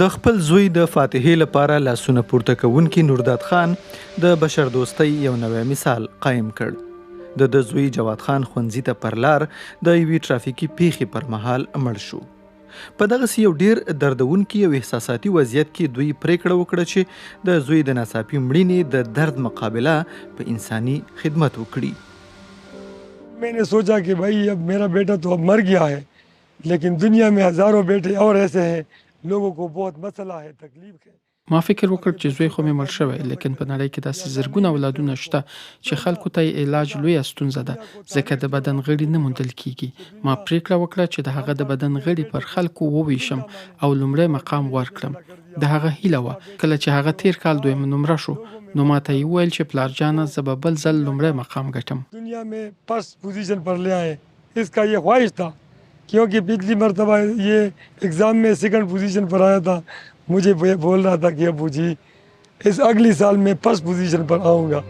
د خپل زوی د فاتحې لپاره لاسونه پورته کوونکي نورداد خان د بشر دوستۍ یو نوی مثال قایم کړ د د زوی جواد خان خونځي ته پر لار د یوې ترافیکي پیښې پر مهال مړ شو په دغه یو ډیر دردونکي او احساساتي وضعیت کې دوی پریکړه وکړه چې د زوی د ناڅاپي مړینې د درد مقابله په انساني خدمت وکړي मैंने सोचा कि भाई अब मेरा बेटा तो अब मर गया है लेकिन दुनिया में हज़ारों बेटे और ऐसे हैं ما فکر وکړ چې زوی خو مې مړ شوی لیکن په نړۍ کې داسې زرګونه اولادونه شته چې خلکو ته یې علاج لوی ستونزه ده ځکه د بدن غړي نه موندل کیږي ما پریکړه وکړه چې د هغه د بدن غړي پر خلکو وویشم او لومړی مقام ورکړم. د هغه هیله وه. کله چې هغه تیر کال دویم نمره شو نو ما ته ویل چې پلارجانه زب بل ځل لومړی مقام ګټم. دنیا مې پس پوزیشن پر لای اس کا یہ خواهش تھا۔ क्योंकि पिछली मरतबा ये एग्ज़ाम में सेकंड पोजीशन पर आया था मुझे वो बोल रहा था कि अबू जी इस अगली साल में फर्स्ट पोजीशन पर आऊँगा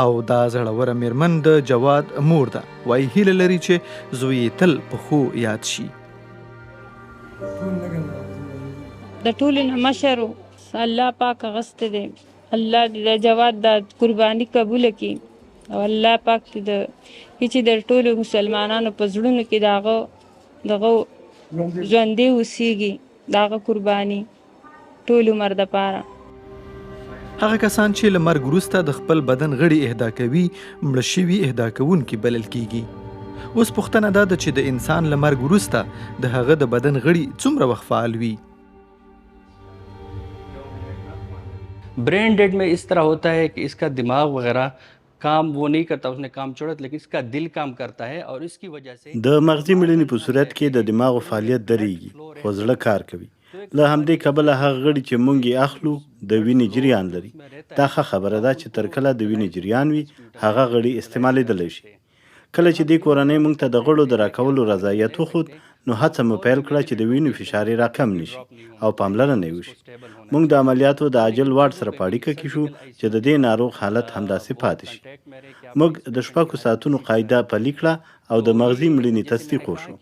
او دا زړوره میرمن د جواد مور ده وای هیله لري چې زوی یې تل په خو یاد شي د ټولو نه مشر و. الله پاک غست دی الله دې د جواد د قرباني قبول کړي او الله پاک دې د چې د ټولو مسلمانانو په زړونو کې داغه دغه ژوندې اوسېږي داغه قرباني ټول عمر د پاره هغه کسان چې لمر ګروسته د خپل بدن غړي اهدا کوي مړ شوي اهدا کوونکي بلل کیږي اوس پوښتنه دا ده چې د انسان لمر ګروسته د هغه د بدن غړي څومره وخت فعال وي ब्रेन डेड में इस तरह होता है कि इसका दिमाग वगैरह کام و نه کرتا उसने काम छोड़ा لیکن اس کا دل کام کرتا ہے اور اس کی وجہ سے د مغزي مړینې په صورت کې د دماغ فعالیت درېږي خو زړه کار کوي. له همدې کبله هغه غړي چې مونږ یې اخلو د وینې جریان لري. دا ښه خبره ده چې تر کله د وینې جریان وي هغه غړي استعمالیدلی شي. کله چې دې کورنۍ مونږ ته د غړو د راکولو رضایت وښود نو هڅه مو پیل کړه چې د وینې فشار راکم نشي او پاملرنه وشي. مونږ د عملیاتو د عاجل وارډ سره په اړیکه کې شو چې د دې ناروغ حالت همداسې پاتې شي. موږ د شپږو ساعتونو قاعده پلي کړه او د مغزي مړینې تصدیق وشو.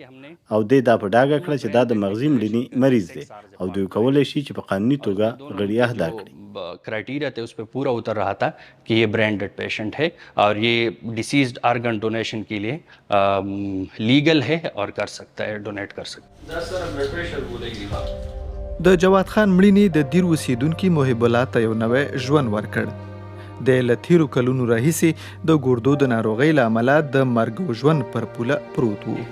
او دې دا په ډاګه کړه چې دا د مغزي مړینې مریض دی او دوی کولای شي چې په قانوني توګه غړي اهدا کړي क्राइटेरिया थे उस पर पूरा उतर रहा था कि ये ब्रेन डेड पेशेंट है और ये डिसीज्ड आर्गन डोनेशन के लिए लीगल है और कर सकता है डोनेट कर सकता है د جواد خان مړینې د دیر اوسیدونکو محب الله ته یو نوی ژوند ورکړ د لثیرو کلونو راهیسې د ګردو د ناروغۍ لامل د مرګ او ژوند پر پوله پروت وو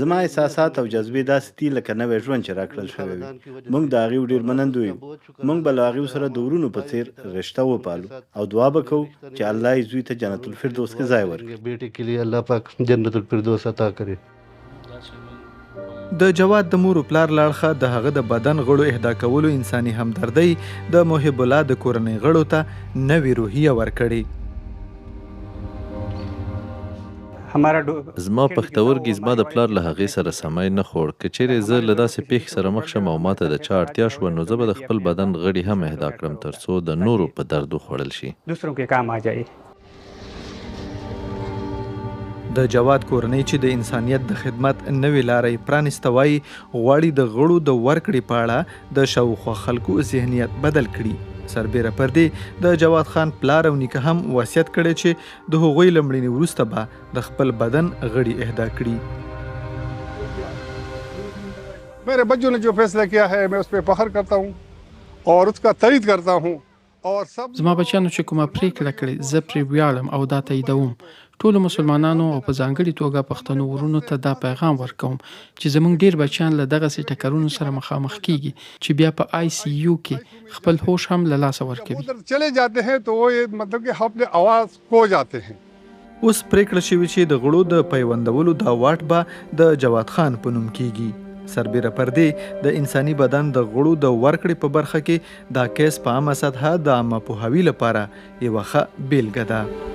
زما احساسات او جذبې داسې دي لکه نوې ژوند چې راکړل شوی وي. موږ د هغې ډېر منندو یو. موږ به له هغې سره د ورونو په څېر رشته وپالو او دعا به کوو چې الله یې زوی ته جنت الفردوس کې ځای ورکړي. د جواد د مور پلار لاړخه د هغه د بدن غړو اهدا کولو انساني همدردۍ د محب الله د کورنۍ غړو ته نوې روحیه ورکړي زما پښتورګي زما د پلار له هغې سره سمای نه خوړ که چیرې زه له داسې پیښې سره مخ شم او ماته د چا اړتیا شوه نو زه به د خپل بدن غړي هم اهدا کړم تر څو د نورو په درد وخوړل شي. د جواد کورنۍ چې د انسانیت د خدمت نوې لارې پرانستوي غواړي د غړو د ورکړې په اړه د شاوخوا خلکو ذهنیت بدل کړي. سربیره پر دې د جواد خان پلار او نیکه هم وصیت کړی چې د هغوی لمړینې وروسته به د خپل بدن غړي اهدا کړي. میرے بچوں نے جو فیصلہ کیا ہے میں اس پہ فخر کرتا ہوں اور اس کا تایید کرتا ہوں زما بچیانو چې کومه پریکړه کړې زه پرې ویاړم او دا تاییدوم ټولو مسلمانانو او په ځانګړي توګه پښتنو ورونو ته دا پیغام ورکوم چې زمونږ ډیر بچیان له دغه سي ټکرونو سره مخامخ کیږي چې بیا په آی سی یو کې خپل هوش هم له لاسه ورکوي उधर चले जाते हैं तो वो ये मतलब कि अपने आवाज़ खो जाते हैं اوس پریکړه شوې چې د غړو د پیوندولو دا واټ به د جواد خان په نوم کیږي سربېره پر دې د انساني بدن د غړو د ورکړې په برخه کې دا کیس په عامه سطحه د عامه پوهاوي لپاره یوه ښه بیلګه ده